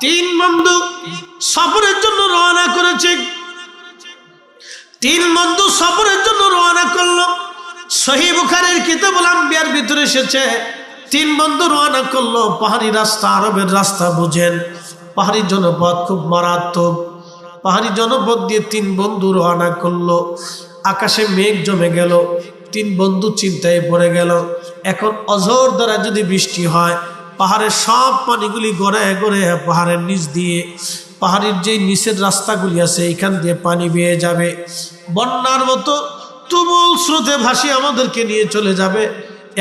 তিন বন্ধু সফরের জন্য রওনা করেছে। তিন বন্ধু সফরের জন্য রওনা করল। সহি বুখারের কিতাব আম্বিয়ার ভিতরে এসেছে। তিন বন্ধু রওনা করল, পাহাড়ি রাস্তা, আরবের রাস্তা বুঝেন। পাহাড়ি জনপদ খুব মারাত্মক। পাহাড়ি জনপদ দিয়ে তিন বন্ধু রওনা করল। আকাশে মেঘ জমে গেল। তিন বন্ধু চিন্তায় পড়ে গেল। এখন অঝোর দ্বারা যদি বৃষ্টি হয় পাহাড়ের সব পানিগুলি গড়ায় গড়ে পাহাড়ের নিচ দিয়ে, পাহাড়ের যে নিচের রাস্তাগুলি আছে, এখান দিয়ে পানি বেয়ে যাবে। বন্যার মতো তুমুল স্রোতে ভাসি আমাদেরকে নিয়ে চলে যাবে।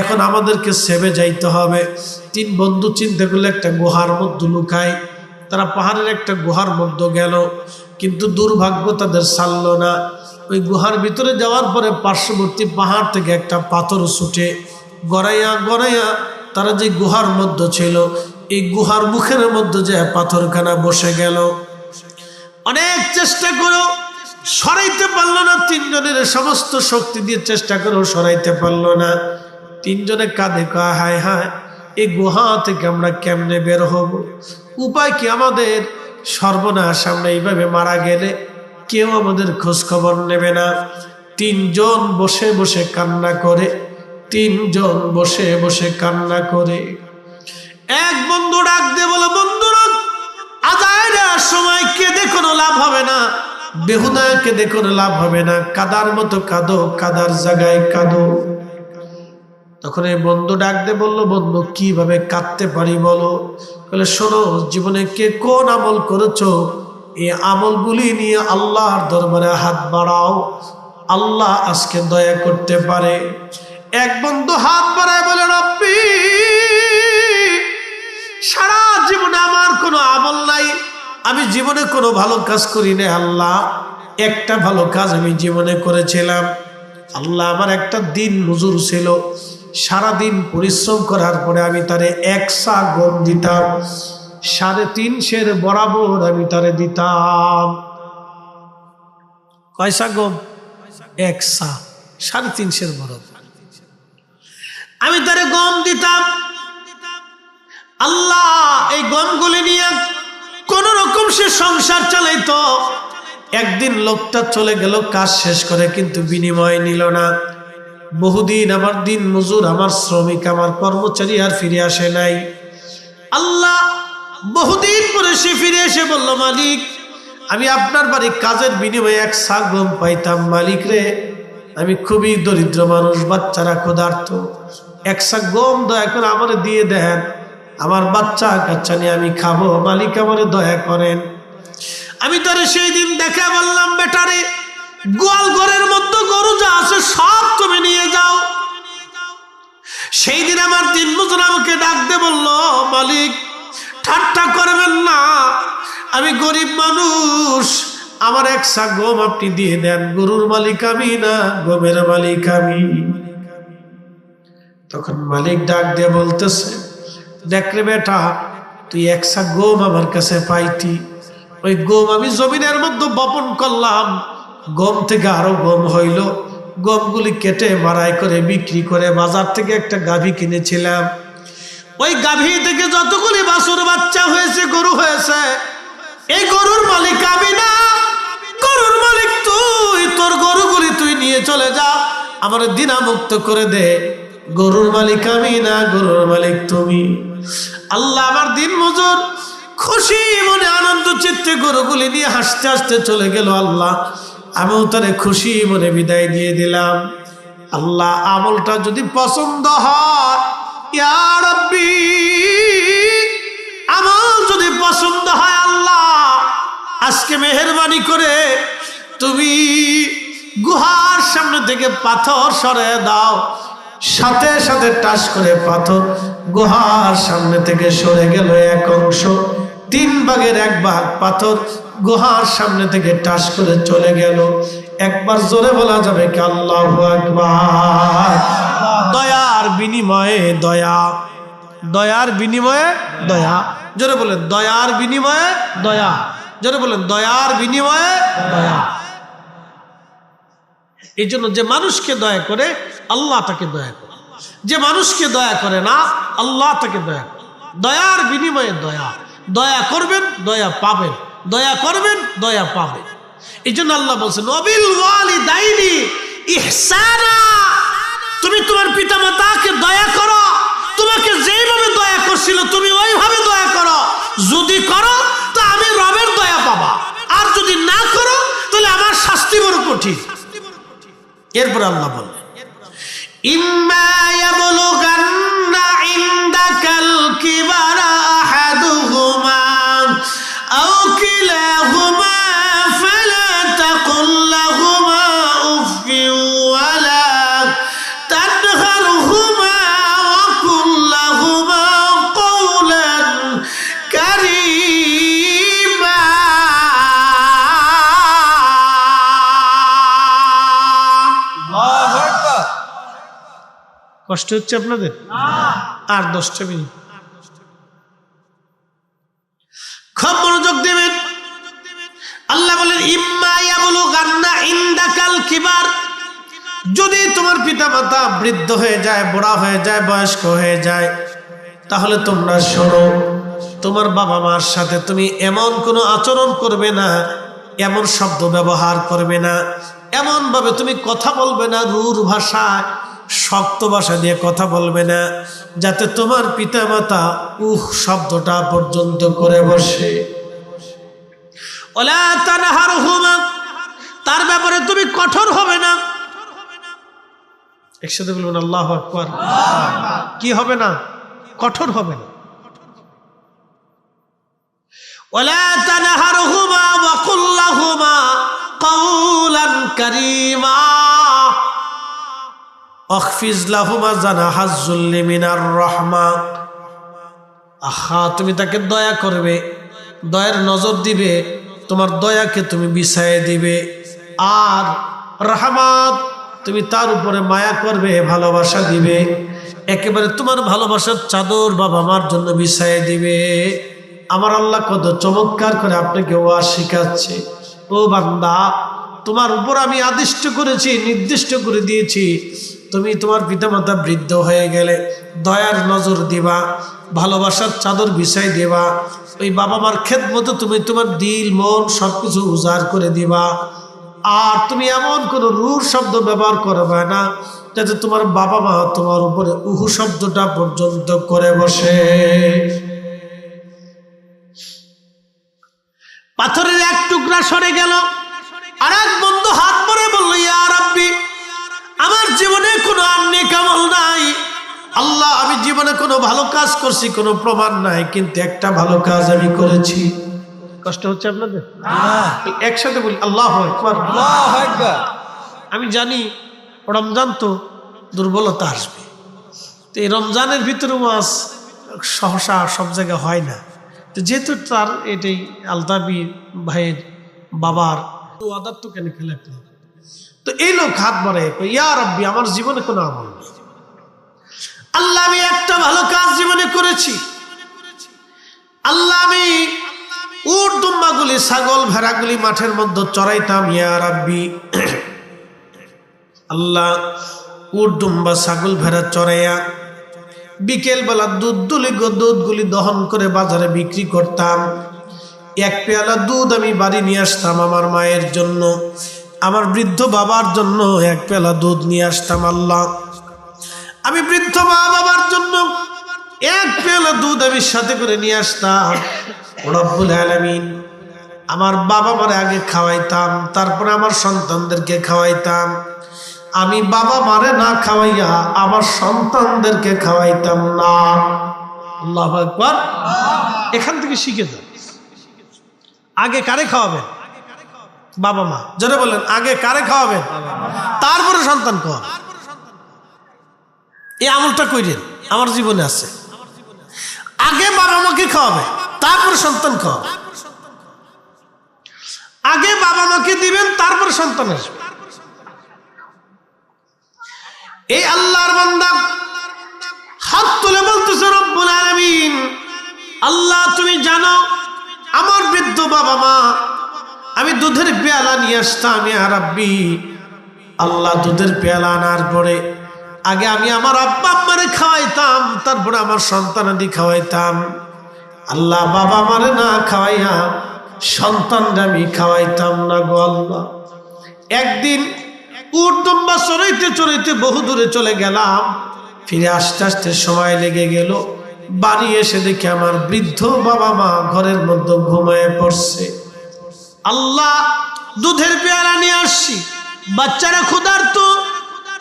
এখন আমাদেরকে সেবে যাইতে হবে। তিন বন্ধু চিন্তা করলে একটা গুহার মধ্যে লুকায়, তারা পাহাড়ের একটা গুহার মধ্যে গেল। কিন্তু দুর্ভাগ্য তাদের সারল না। ওই গুহার ভিতরে যাওয়ার পরে পার্শ্ববর্তী পাহাড় থেকে একটা পাথর ছুটে, গড়াইয়া গড়াইয়া তারা যে গুহার মধ্যে ছিল, এই গুহার মুখের মধ্যে যে পাথরখানা বসে গেল। অনেক চেষ্টা করো সরাইতে পারল না, তিনজনের সমস্ত শক্তি দিয়ে চেষ্টা করো সরাইতে পারল না। তিনজনে কাঁধে কা হায় হায়, এই গুহা থেকে আমরা কেমনে বের হব? উপায় কি আমাদের? সর্বনাশ, আমরা এইভাবে মারা গেলে কেউ আমাদের খোঁজ খবর নেবে না। তিনজন বসে বসে কান্না করে তিনজন বসে বসে কান্না করে। এক বন্ধু ডাক দিয়ে বলো, বন্ধুরা আদায়ের সময় কেঁদে কোনো লাভ হবে না। বেহুদা, কেঁদে কোনো লাভ হবে না। কাদার মতো কাঁদো, কাদার জায়গায় কাঁদো। তখন এই বন্ধু ডাক দিয়ে বলল, বন্ধু, কীভাবে কাঁদতে পারি বলো? বলে, শোনো, জীবনে কে কোন আমল করেছ, এই আমলগুলি নিয়ে আল্লাহর দরবারে হাত বাড়াও। আল্লাহ আজকে দয়া করতে পারে। এক বন্ধু হাত বাড়ায় বলে, রব্বি, সারা জীবনে আমার কোনো আমল নাই। আমি জীবনে কোনো ভালো কাজ করি না আল্লাহ। একটা ভালো কাজ আমি জীবনে করেছিলাম। আল্লাহ আমার একটা দিন মজুর ছিল। সারা দিন পরিশ্রম করার পরে আমি তারে এক সা গম দিতাম। সাড়ে তিন সের বরাবর আমি তারে দিতাম। কয়সা গম? এক সা সাড়ে তিন সের বরাবর। আমি তারে গম দিতাম। আল্লাহ এই গমগুলি নিয়ে কোন রকম সে সংসার চালাইতো। একদিন লোকটা চলে গেল, কাজ শেষ করে, কিন্তু বিনিময় নিল না। বহুদিন আমার দিন মজুর, আমার শ্রমিক, আমার কর্মচারী আর ফিরে আসে নাই। আল্লাহ বহুদিন পরে সে ফিরে এসে বলল, মালিক, আমি আপনার বাড়ি কাজের বিনিময়ে এক গম পাইতাম, মালিক রে। আমি খুবই দরিদ্র মানুষ, বাচ্চারা ক্ষুধার্ত। এক শাক গম দয়া করে আমার দিয়ে দেন। আমার বাচ্চা কাচ্চা নিয়ে আমি খাব, মালিক আমার দয়া করেন। আমি তারে সেই দিন দেখে বললাম, বেটারে, গোয়াল ঘরের মধ্যে গরু যা আছে সব তুমি নিয়ে যাও। সেই দিন আমার তিন বছর আমাকে ডাকতে বলল, মালিক, ঠাট্টা করবেন না, আমি গরিব মানুষ। আমার এক গম আপনি দিয়ে দেন, গরুর মালিক আমি না, গমের মালিক আমি। তখন মালিক ডাক দিয়ে বলতেছে, দেখ রে বেটা, তুই একসা গম আমার কাছে পাইতি। ওই গম আমি জমিনের মধ্যে বপন করলাম। গম থেকে আরও গম হইল। গমগুলি কেটে মারাই করে বিক্রি করে বাজার থেকে একটা গাভী কিনেছিলাম। ওই গাভী থেকে যতগুলি বাসুর বাচ্চা হয়েছে, গরু হয়েছে, এই গরুর মালিক আমি না। গরুর মালিক তুই, তোর গরুগুলি তুই নিয়ে চলে যা, আমার দিনামুক্ত করে দে। গরুর মালিক আমি না, গরুর মালিক তুমি। আল্লাহ আমার দিন মজুর, খুশি মনে আনন্দ চিত্তে গরুগুলি নিয়ে হাসতে হাসতে চলে গেল আল্লাহ। আমিও তারে খুশি মনে বিদায় দিয়ে দিলাম। আল্লাহ আমলটা যদি পছন্দ হয় আমল যদি পছন্দ হয় আল্লাহ, আজকে মেহরবানি করে তুমি গুহার সামনে থেকে পাথর সরে দাও। সাথে সাথে টাস করে পাথর গুহার সামনে থেকে সরে গেল এক অংশ। তিন ভাগের এক ভাগ পাথর গুহার সামনে থেকে টাস করে চলে গেল। একবার জোরে বলা যাবে কি আল্লাহ দয়ার বিনিময়ে দয়া। দয়ার বিনিময়ে দয়া। জোরে বলেন, দয়ার বিনিময়ে দয়া। জোরে বলেন, দয়ার বিনিময়ে দয়া। এই জন্য যে মানুষকে দয়া করে, আল্লাহ তাকে দয়া করে। যে মানুষকে দয়া করে না, আল্লাহ তাকে দয়া করে। দয়ার বিনিময়ে দয়া। দয়া করবেন, দয়া পাবেন। দয়া করবেন, দয়া পাবেন। এই জন্য আল্লাহ বলছেন তুমি তোমার পিতা মাতাকে দয়া করো। তোমাকে যেইভাবে দয়া করছিল, তুমি ওইভাবে দয়া করো। যদি করো, তো আমি রবের দয়া পাবা। আর যদি না করো, তাহলে আমার শাস্তি বড় কঠিন। এরপর আল্লাহ বললেন ইম্মা কষ্ট হচ্ছে আপনাদের? আর দশটা মিনিট। খুব মনোযোগ দেবেন। আল্লাহ বলেন, ইম্মা ইন্দাকাল কিবার। যদি তোমার পিতা মাতা বৃদ্ধ হয়ে যায়, বুড়া হয়ে যায়, বয়স্ক হয়ে যায়, তাহলে তোমরা শোনো, তোমার বাবা মার সাথে তুমি এমন কোনো আচরণ করবে না, এমন শব্দ ব্যবহার করবে না এমন ভাবে তুমি কথা বলবে না রুর ভাষায়। শক্ত ভাষা দিয়ে কথা বলবে না, যাতে তোমার পিতা মাতা উহ শব্দটা পর্যন্ত করে বসে। তানহার হুমা তার ব্যাপারে তুমি কঠোর হবে না। একসাথে বলবেন, আল্লাহ আকবর। কি হবে না? কঠোর হবে না। ওলা লাহুমা কারীমা। আখফিজ লাহুমা জানাহাজ যুল্লি মিনার রাহমা। আহা, তুমি তাকে দয়া করবে, দয়ার নজর দিবে, তোমার দয়াকে তুমি বিছায়ে দিবে। আর রাহমাত তুমি তার উপরে মায়া করবে, ভালোবাসা দিবে। একেবারে তোমার ভালোবাসার চাদর বাবা মার জন্য বিছায়ে দিবে। আমার আল্লাহ কত চমৎকার করে আপনাকে ওয়া শিখাচ্ছে। ও বান্দা, তোমার উপর আমি আদিষ্ট করেছি, নির্দিষ্ট করে দিয়েছি। তুমি তোমার পিতামাতা বৃদ্ধ হয়ে গেলে দয়ার নজর দিবা, ভালোবাসার চাদর বিছাই দেবা, ওই বাবা মার ক্ষেত মতো তুমি তোমার দিল, মন সব কিছু উজাড় করে দিবা। আর তুমি এমন কোনো রুর শব্দ ব্যবহার করবে না যাতে তোমার বাবা মা তোমার উপরে উহু শব্দটা পর্যন্ত করে বসে। পাথরের এক টুকরা সরে গেল, আর এক বন্ধু হাত জীবনে কোনো আন্নি কামল নাই। আল্লাহ আমি জীবনে কোনো ভালো কাজ করছি কোনো প্রমাণ নাই কিন্তু একটা ভালো কাজ আমি করেছি। কষ্ট হচ্ছে আপনাদের? একসাথে বলি আল্লাহ আমি জানি রমজান তো দুর্বলতা আসবে। তো এই রমজানের ভিতরে মাস সহসা সব জায়গায় হয় না। তো যেহেতু তার এটাই আলতাবি ভাইয়ের বাবার আদার তো কেন খেলে তো এই লোক হাত বাড়ে ইয়া রব্বি, আমার জীবনে কোনো আমল নেই। আল্লাহ, আমি একটা ভালো কাজ জীবনে করেছি। আল্লাহ, আমি উট দুম্বাগুলি, ছাগল ভেড়াগুলি মাঠের মধ্যে চড়াইতাম, ইয়া রাব্বি, আল্লাহ, উট দুম্বা, ছাগল ভেড়া চড়াইয়া বিকেল বেলা দুধ দুলি দুধগুলি দহন করে বাজারে বিক্রি করতাম। এক পেয়ালা দুধ আমি বাড়ি নিয়ে আসতাম আমার মায়ের জন্য। আমার বৃদ্ধ বাবার জন্য এক পেলা দুধ নিয়ে আসতাম আল্লাহ। আমি বৃদ্ধ মা বাবার জন্য এক পেলা দুধ আমি সাথে করে নিয়ে আসতাম। রব্বুল আলামিন, আমার বাবা মারে আগে খাওয়াইতাম, তারপরে আমার সন্তানদেরকে খাওয়াইতাম। আমি বাবা মারে না খাওয়াইয়া আমার সন্তানদেরকে খাওয়াইতাম না। আল্লাহ একবার এখান থেকে শিখে যান আগে কারে খাওয়াবেন? বাবা মা যারা বললেন আগে কারে খাওয়াবেন? তারপরে সন্তান খাওয়াবেন। এই আমলটা কইরেন, আমার জীবনে আছে। আগে বাবা মাকে খাওয়াবে, তারপরে সন্তান খাওয়াবে। আগে বাবা মাকে দিবেন, তারপরে সন্তান আসবে। এই আল্লাহর বান্দা হাত তুলে বলতেছে, রব্বুল আলামিন, আল্লাহ তুমি জানো, আমার বৃদ্ধ বাবা মা আমি দুধের পেয়ালা নিয়ে আসতাম, ইয়া রাব্বি। আল্লাহ দুধের পেয়ালা আনার পরে আগে আমি আমার আব্বা আম্মারে খাওয়াইতাম, তারপরে আমার সন্তানাদি খাওয়াইতাম। আল্লাহ বাবা মারে না খাওয়াইয়া সন্তানরা আমি খাওয়াইতাম না গো আল্লাহ। একদিন উর্দম্বা চড়াইতে চড়াইতে বহু দূরে চলে গেলাম, ফিরে আস্তে আস্তে সময় লেগে গেল। বাড়ি এসে দেখি আমার বৃদ্ধ বাবা মা ঘরের মধ্যে ঘুমায় পড়ছে। আল্লাহ দুধের পেয়ারা নিয়ে আসছি। বাচ্চারা ক্ষুধার্ত।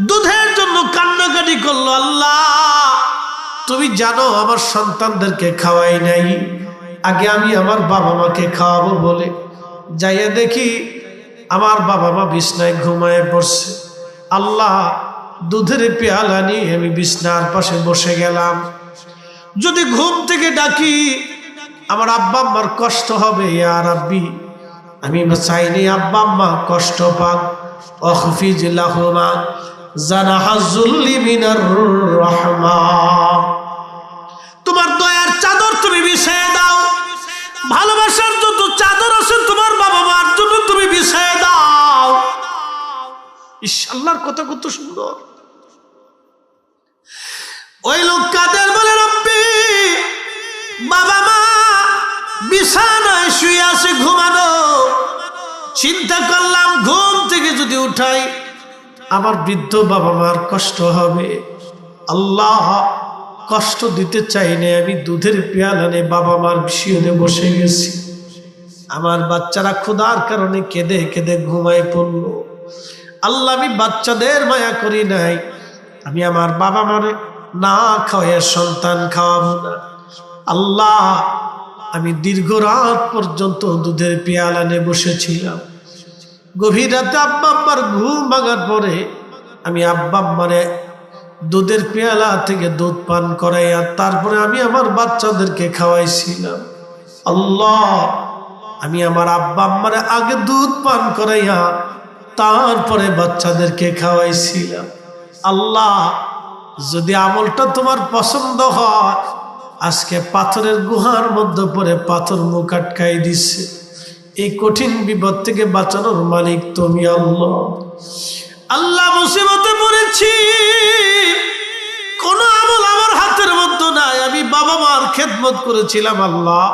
দুধের জন্য কান্নাকাটি করল, আল্লাহ, তুমি জানো আমার সন্তানদেরকে খাওয়াই নাই। আগে আমি আমার বাবা মাকে খাওয়াবো বলে। যাইয়া দেখি আমার বাবা মা বিছনায় ঘুমায় পড়ছে। আল্লাহ, দুধের পেয়ালা নিয়ে আমি বিছনার পাশে বসে গেলাম। যদি ঘুম থেকে ডাকি, আমার আব্বা আম্মার কষ্ট হবে আর আব্বি আমি চাইনি আব্বা আম্মা কষ্ট পাক জানাহাজুল্লি মিনার রহমা। তোমার দয়ার চাদর তুমি বিছায় দাও, ভালোবাসার যত চাদর আছে তোমার বাবা মার জন্য তুমি বিছায় দাও। কথা কত সুন্দর। ওই লোক কাদের বলে, রব্বি, বাবা মা, বিছানায় শুয়ে আছে, ঘুমানো চিন্তা করলাম, ঘুম থেকে যদি উঠাই, আমার বৃদ্ধ বাবা মার কষ্ট হবে। আল্লাহ কষ্ট দিতে চাই না আমি দুধের পেয়ালানে বাবা মার শিওরে বসে গেছি। আমার বাচ্চারা ক্ষুধার কারণে কেঁদে কেঁদে ঘুমায় পড়ল। আল্লাহ আমি বাচ্চাদের মায়া করি নাই। আমি আমার বাবা মারে না খাওয়াইয়া সন্তান খাওয়াবো না। আল্লাহ, আমি দীর্ঘ রাত পর্যন্ত দুধের পেয়ালানে বসেছিলাম। গভীর রাতে আব্বা আব্বার ঘুম ভাঙার পরে আমি আব্বা আব্বারে দুধের পেয়ালা থেকে দুধ পান করাইয়া তারপরে আমি আমার বাচ্চাদেরকে খাওয়াইছিলাম। আল্লাহ, আমি আমার আব্বা আম্মারে আগে দুধ পান করাইয়া তারপরে বাচ্চাদেরকে খাওয়াইছিলাম। আল্লাহ, যদি আমলটা তোমার পছন্দ হয়, আজকে পাথরের গুহার মধ্যে পরে পাথর মুখ আটকাই দিচ্ছে এই কঠিন বিপদ থেকে বাঁচানোর মালিক তুমি আল্লাহ। আল্লাহ মুসিবতে পড়েছি। কোন আমল আমার হাতের মধ্যে নাই। আমি বাবা মার খেদমত করেছিলাম আল্লাহ।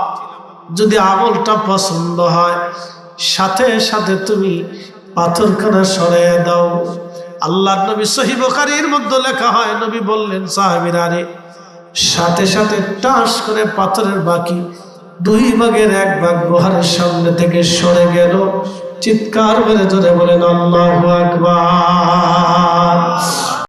যদি আমলটা পছন্দ হয়, সাথে সাথে তুমি পাথরখানা সরাইয়া দাও। আল্লাহ নবী সহিবকারীর মধ্যে লেখা হয়, নবী বললেন, সাহাবিরা রে, সাথে সাথে টাস করে পাথরের বাকি দুই ভাগের এক ভাগ গুহারের সামনে থেকে সরে গেল। চিৎকার মেরে ধরে বলেন, আল্লাহ আকবার।